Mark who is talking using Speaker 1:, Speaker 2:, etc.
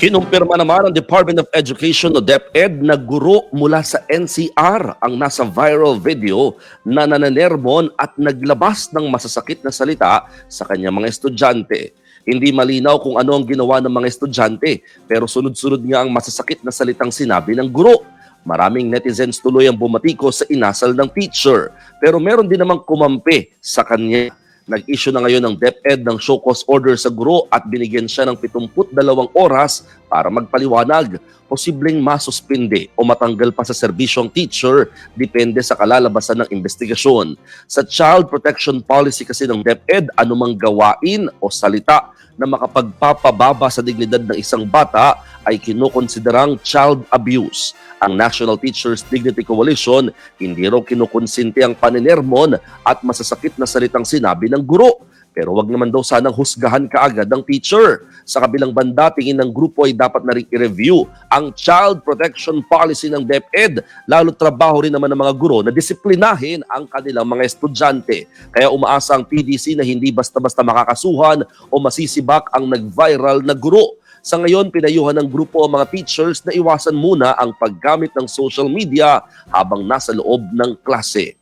Speaker 1: Kinumpirma naman ng Department of Education o DepEd na guro mula sa NCR ang nasa viral video na nananermon at naglabas ng masasakit na salita sa kanyang mga estudyante. Hindi malinaw kung ano ang ginawa ng mga estudyante pero sunod-sunod nga ang masasakit na salitang sinabi ng guro. Maraming netizens tuloy ang bumatiko sa inasal ng teacher pero meron din namang kumampi sa kanya. Nag-issue na ngayon ng DepEd ng show cause order sa guro at binigyan siya ng 72 oras para magpaliwanag. Posibleng masuspinde o matanggal pa sa serbisyong teacher depende sa kalalabasan ng investigasyon. Sa Child Protection Policy kasi ng DepEd, anumang gawain o salita na makapagpapababa sa dignidad ng isang bata ay kinukonsiderang child abuse. Ang National Teachers Dignity Coalition hindi raw kinukonsinti ang paninermon at masasakit na salitang sinabi ng guro. Pero wag naman daw sanang husgahan kaagad ng teacher. Sa kabilang banda, tingin ng grupo ay dapat na i-review ang child protection policy ng DepEd. Lalo trabaho rin naman ng mga guro na disiplinahin ang kanilang mga estudyante. Kaya umaasa ang PDC na hindi basta-basta makakasuhan o masisibak ang nag-viral na guro. Sa ngayon, pinayuhan ng grupo ang mga teachers na iwasan muna ang paggamit ng social media habang nasa loob ng klase.